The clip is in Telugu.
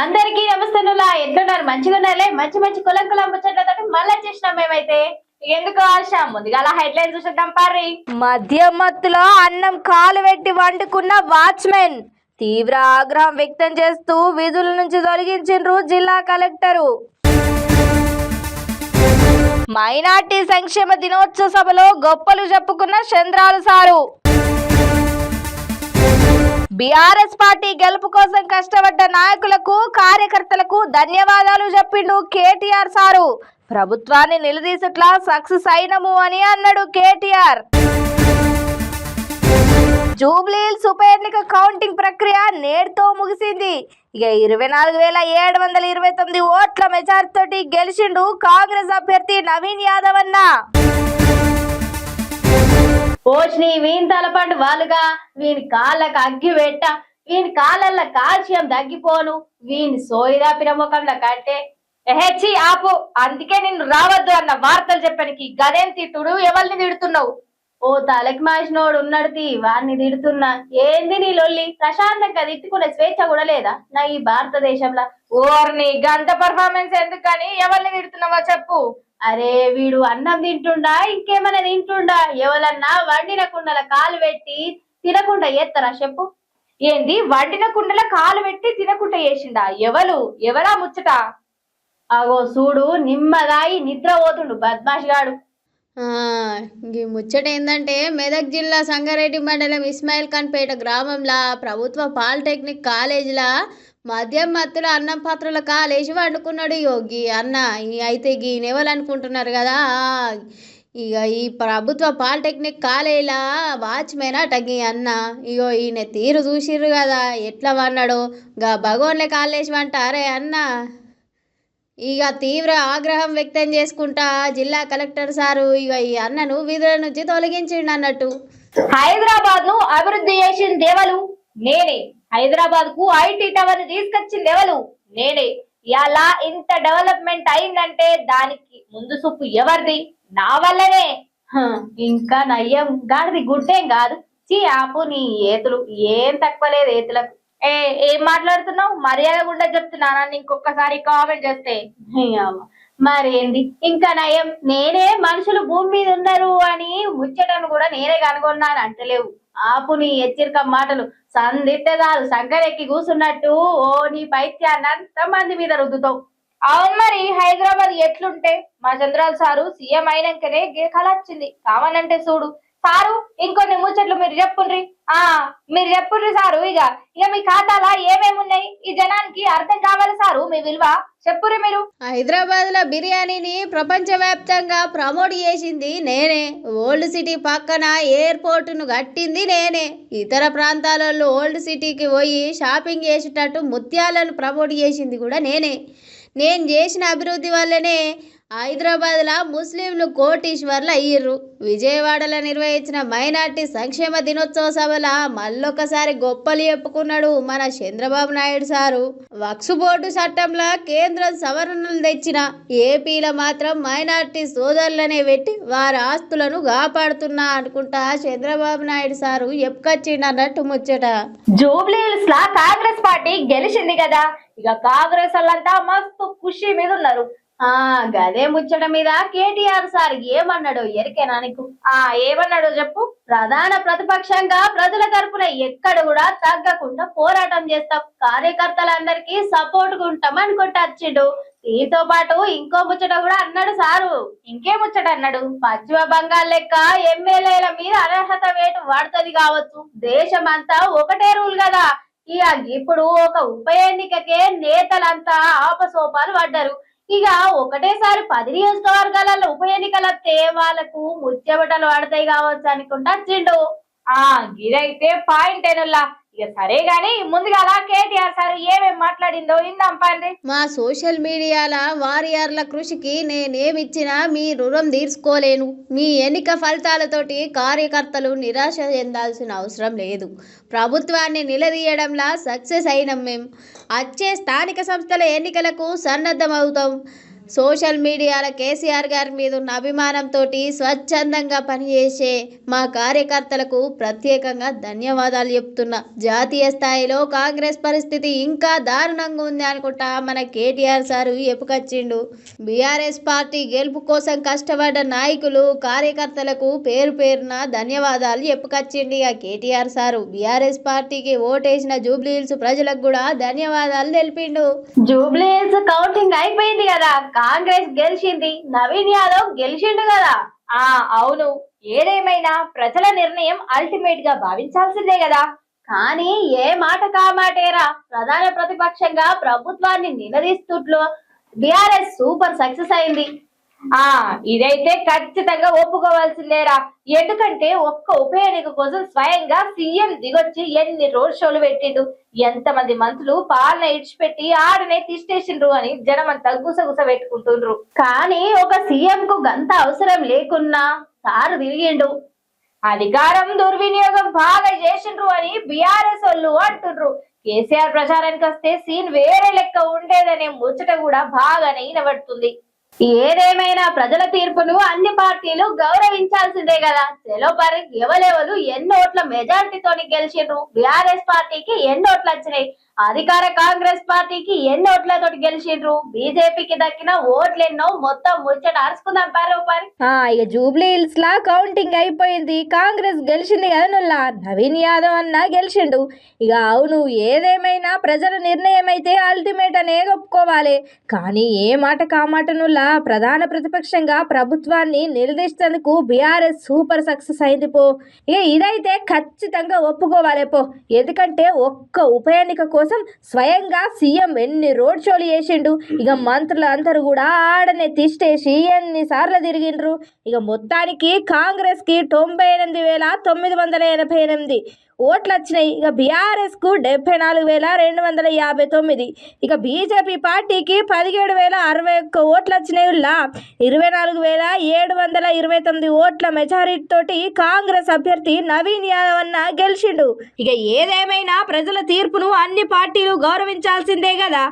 అందరికీ నమస్తేనులా. ఎట్లున్నారు మంచిగా ఉన్నారులే. మంచి మంచి కులం కులం ముచ్చట్లతో మళ్ళీ చేసినాం మేమైతే. ఎందుకు ఆశ ముందుగా హెడ్లైన్ చూసేద్దాం పారి మద్యం మత్తులో అన్నం కాలు పెట్టి వండుకున్న వాచ్మెన్ తీవ్ర ఆగ్రహం వ్యక్తం చేస్తూ విధుల నుంచి తొలగించిండ్రు జిల్లా కలెక్టరు. మైనార్టీ సంక్షేమ దినోత్సవ సభలో గొప్పలు చెప్పుకున్న చంద్రాలు సారు. బీఆర్ఎస్ పార్టీ గెలుపు కోసం కష్టపడ్డ నాయకులకు కార్యకర్తలకు ధన్యవాదాలు చెప్పిండు కేటీఆర్ సారు. ప్రభుత్వాన్ని నిలదీసట్లా సక్సెస్ అయినము అని అన్నాడు కేటీఆర్. జూబ్లీహిల్స్ ఉప ఎన్నిక కౌంటింగ్ ప్రక్రియ నేడుతో ముగిసింది. ఇక ఇరవై నాలుగు వేల ఏడు వందల ఇరవై తొమ్మిది ఓట్ల మెజార్తోటి గెలిచిండు కాంగ్రెస్ అభ్యర్థి నవీన్ యాదవ్ అన్న. పోషిని వీని తలపండు వాళ్ళుగా వీని కాళ్ళకు అగ్గి పెట్ట వీని కాళ్ళల్లో కాల్షియం తగ్గిపోను వీని సోయిదాపిన ముఖంలో కట్టే ఎహెచ్చి ఆపు అందుకే నిన్ను రావద్దు అన్న వార్తలు చెప్పడానికి గదేం తిట్టుడు ఎవరిని తిడుతున్నావు? ఓ తలకి మాసినోడు ఉన్నాడు తీ వాడిని తిడుతున్నా. ఏంది నీ లొల్లి ప్రశాంతంగా తిట్టుకునే స్వేచ్ఛ కూడా లేదా? నా ఈ భారతదేశంలో ఓర్ని గంత పర్ఫార్మెన్స్ ఎందుకని ఎవరిని తిడుతున్నావో చెప్పు. అరే వీడు అన్నం తింటుండా ఇంకేమైనా తింటుండా? ఎవరన్నా వండిన కుండల కాలు పెట్టి తినకుండా ఎత్తరా చెప్పు. ఏంది? వండిన కుండల కాలు పెట్టి తినకుండా చేసిండా? ఎవరు ఎవరా ముచ్చట? అగో చూడు నిమ్మదాయి నిద్ర పోతుండు బద్మాష్ గాడు. ఈ ముచ్చట ఏంటంటే మెదక్ జిల్లా సంగారెడ్డి మండలం ఇస్మాయిల్ ఖాన్పేట గ్రామంలో ప్రభుత్వ పాలిటెక్నిక్ కాలేజీలో మద్యం మత్తులో అన్నం పాత్రల కాలేసి వండుకున్నాడు యోగి. అన్న అయితే ఈయనెవరు అనుకుంటున్నారు కదా? ఇక ఈ ప్రభుత్వ పాలిటెక్నిక్ కాలేలా? వాచ్మెన్ అటగి అన్న. ఇగో ఈయన తీరు చూసిర్రు కదా ఎట్లా వన్నాడు గా భగవాన్లే కాలేసి వంటారే అన్న. ఇక తీవ్ర ఆగ్రహం వ్యక్తం చేసుకుంటా జిల్లా కలెక్టర్ సారు ఇక ఈ అన్నను విధుల నుంచి తొలగించిండు అన్నట్టు హైదరాబాద్ను అభివృద్ధి చేసిన దేవలు నేనే. హైదరాబాద్కు ఐటీ టవర్ తీసుకొచ్చింది ఎవరు? నేనే. ఇలా ఇంత డెవలప్మెంట్ అయిందంటే దానికి ముందు సొప్పు ఎవరిది? నా వల్లనే. హ, ఇంకా నయ్యం గాడిది గుడ్డేం కాదు. చీ ఆపు నీ ఏతులు. ఏం తక్కువ లేదు ఏతులకు. ఏ ఏం మాట్లాడుతున్నావు? మర్యాద గుండా చెప్తున్నానా ఇంకొకసారి కామెంట్ చేస్తే. మరేంది? ఇంకా నయం నేనే మనుషులు భూమి మీద ఉన్నారు అని ముచ్చటను కూడా నేనే కనుగొన్నాను అంటలేవు. ఆపుని హెచ్చరిక మాటలు. సందిట్టే కాదు సంకరెక్కి కూసున్నట్టు ఓ నీ పైత్యాన్ని అంత మంది మీద రుద్దుతావు. అవును మరి హైదరాబాద్ ఎట్లుంటే? మా చంద్రాలు సారు సీఎం అయినాకనే కళ వచ్చింది కావాలంటే చూడు. సారు ఇంకొన్ని ముచ్చట్లు మీరు చెప్పుండ్రి. ఆ మీరు చెప్పుండ్రి సారు ఇక ఇక మీ ఖాతాలో ఏమేమి ఉన్నాయి? ఈ జనానికి అర్థం కావాలి సారు మీ విలువ. చెప్పుర్రి మీరు. హైదరాబాద్లో బిర్యానీని ప్రపంచవ్యాప్తంగా ప్రమోట్ చేసింది నేనే. ఓల్డ్ సిటీ పక్కన ఎయిర్పోర్టును కట్టింది నేనే. ఇతర ప్రాంతాలలో ఓల్డ్ సిటీకి పోయి షాపింగ్ చేసేటట్టు ముత్యాలను ప్రమోట్ చేసింది కూడా నేనే. నేను చేసిన అభివృద్ధి వల్లనే హైదరాబాద్లో ముస్లింలు కోటీశ్వర్లు అయ్యిర్రు విజయవాడలో నిర్వహించిన మైనార్టీ సంక్షేమ దినోత్సవ సభల మళ్ళొకసారి గొప్పలు చెప్పుకున్నాడు మన చంద్రబాబు నాయుడు సారు. వక్సు బోర్డు చట్టంలో కేంద్రం సవరణలు తెచ్చిన ఏపీలో మాత్రం మైనార్టీ సోదరులనే పెట్టి వారి ఆస్తులను కాపాడుతున్నా అనుకుంటా చంద్రబాబు నాయుడు సారు ఎప్పుకొచ్చిండు అన్నట్టు ముచ్చట. జూబ్లీ హిల్స్ లా కాంగ్రెస్ పార్టీ గెలిచింది కదా. ఇక కాంగ్రెస్ వాళ్ళంతా మస్తు ఖుషి మీద ఉన్నారు. ఆ గదే ముచ్చట మీద కేటీఆర్ సార్ ఏమన్నాడు ఎరికేనా నీకు? ఆ ఏమన్నాడో చెప్పు. ప్రధాన ప్రతిపక్షంగా ప్రజల తరపున ఎక్కడ కూడా తగ్గకుండా పోరాటం చేస్తాం. కార్యకర్తలందరికీ సపోర్ట్ ఉంటాం అనుకుంటా వచ్చిండు దీంతో పాటు ఇంకో ముచ్చట కూడా అన్నాడు సారు. ఇంకే ముచ్చట అన్నాడు. పశ్చిమ బంగాల్ లెక్క ఎమ్మెల్యేల మీద అనర్హత వేటు వాడుతుంది కావచ్చు. దేశమంతా ఒకటే రూల్ కదా. ఇక ఇప్పుడు ఒక ఉప ఎన్నికకే నేతలంతా ఆపసోపాలు పడ్డారు. ఇక ఒకటేసారి పది నియోజకవర్గాలలో ఉప ఎన్నికల వాళ్ళకు ముచ్చెబటలు వాడతాయి కావచ్చు అనుకుంటా వచ్చిండు ఆ గిరైతే పాయింట్ ఏనుల్లా ఇక సరే గాని ముందుగా కేటీఆర్ సార్ ఏమేమి మాట్లాడిందో ఇందాం పండి. మా సోషల్ మీడియాల వారియర్ల కృషికి నేనేమిచ్చినా మీ రుణం తీర్చుకోలేను. మీ ఎన్నిక ఫలితాలతోటి కార్యకర్తలు నిరాశ చెందాల్సిన అవసరం లేదు. ప్రభుత్వాన్ని నిలదీయడంలా సక్సెస్ అయినాం మేము వచ్చే స్థానిక సంస్థల ఎన్నికలకు సన్నద్ధమవుతాం. సోషల్ మీడియాలో కేసీఆర్ గారి మీద ఉన్న అభిమానంతో స్వచ్ఛందంగా పనిచేసే మా కార్యకర్తలకు ప్రత్యేకంగా ధన్యవాదాలు చెప్తున్నా. జాతీయ స్థాయిలో కాంగ్రెస్ పరిస్థితి ఇంకా దారుణంగా ఉంది అనుకుంటా మన కేటీఆర్ సారు ఎప్పుకొచ్చిండు. బీఆర్ఎస్ పార్టీ గెలుపు కోసం కష్టపడ్డ నాయకులు కార్యకర్తలకు పేరు పేరున ధన్యవాదాలు చెప్పుకొచ్చిండు ఇక కేటీఆర్ సారు. బీఆర్ఎస్ పార్టీకి ఓటేసిన జూబ్లీహిల్స్ ప్రజలకు కూడా ధన్యవాదాలు తెలిపిండు. జూబ్లీహిల్స్ కౌంటింగ్ అయిపోయింది కదా. కాంగ్రెస్ గెలిచింది నవీన్ యాదవ్ గెలిచిండు కదా. ఆ అవును. ఏదేమైనా ప్రజల నిర్ణయం అల్టిమేట్గా భావించాల్సిందే కదా. కానీ ఏ మాట కామాటేరా? ప్రధాన ప్రతిపక్షంగా ప్రభుత్వాన్ని నిలదీస్తుట్లో బిఆర్ఎస్ సూపర్ సక్సెస్ అయింది. ఆ ఇదైతే ఖచ్చితంగా ఒప్పుకోవాల్సిందేరా. ఎందుకంటే ఒక్క ఉప ఎన్నిక కోసం స్వయంగా సీఎం దిగొచ్చి ఎన్ని రోడ్ షోలు పెట్టిండు. ఎంతమంది మంత్రులు పాలన ఇడిచిపెట్టి ఆడనే తిష్టేసిండ్రు అని జనమంతా గుసగుస పెట్టుకుంటుండ్రు. కానీ ఒక సీఎం కు గంత అవసరం లేకున్నా సారు తిరిగిండు. అధికారం దుర్వినియోగం బాగా చేసిండ్రు అని బీఆర్ఎస్ వాళ్ళు అంటుండ్రు. కేసీఆర్ ప్రచారానికి వస్తే సీన్ వేరే లెక్క ఉండేదనే ముచ్చట కూడా బాగానే వినబడుతుంది. ఏదేమైనా ప్రజల తీర్పును అన్ని పార్టీలు గౌరవించాల్సిందే కదా. చెలో ఎవలెవలు ఎన్నోట్ల ఎన్ని ఓట్ల మెజార్టీతోని గెలిచిండ్రు. బీఆర్ఎస్ పార్టీకి ఎన్నోట్లు వచ్చినాయి. అధికార కాంగ్రెస్ పార్టీకి ఎన్ని ఓట్లతోటి గెలిచిండ్రు? బీజేపీకి దక్కిన ఓట్లెన్నో మొత్తం ముచ్చట అరుచుకుందాం పారు ఇక జూబ్లీ హిల్స్ లా కౌంటింగ్ అయిపోయింది. కాంగ్రెస్ గెలిచింది కదా నుల్లా నవీన్ యాదవ్ అన్న గెలిచిండు. ఇక అవును ఏదేమైనా ప్రజల నిర్ణయం అయితే అల్టిమేట్ అనే ఒప్పుకోవాలి. కానీ ఏ మాట కామాట నుల్లా? ప్రధాన ప్రతిపక్షంగా ప్రభుత్వాన్ని నిలదీసేందుకు బీఆర్ఎస్ సూపర్ సక్సెస్ అయింది పో. ఇక ఇదైతే ఖచ్చితంగా ఒప్పుకోవాలి పో. ఎందుకంటే ఒక్క ఉప ఎన్నిక కోసం స్వయంగా సీఎం ఎన్ని రోడ్ షోలు చేసిండు? ఇక మంత్రులు అందరూ కూడా ఆడనే తిష్టేసి ఎన్నిసార్లు తిరిగిండ్రు? ఇక మొత్తానికి కాంగ్రెస్కి తొంభై ఎనిమిది వేల తొమ్మిది వందల ఎనభై ఎనిమిది ఓట్లు వచ్చినాయి ఇక బీఆర్ఎస్కు డెబ్బై నాలుగు వేల రెండు వందల యాభై తొమ్మిది. ఇక బీజేపీ పార్టీకి పదిహేడు వేల అరవై ఒక్క ఓట్లు వచ్చినాయి ఇరవై నాలుగు వేల ఏడు వందల ఇరవై తొమ్మిది ఓట్ల మెజారిటీ తోటి కాంగ్రెస్ అభ్యర్థి నవీన్ యాదవ్ అన్న గెలిచిండు. ఇక ఏదేమైనా ప్రజల తీర్పును అన్ని పార్టీలు గౌరవించాల్సిందే కదా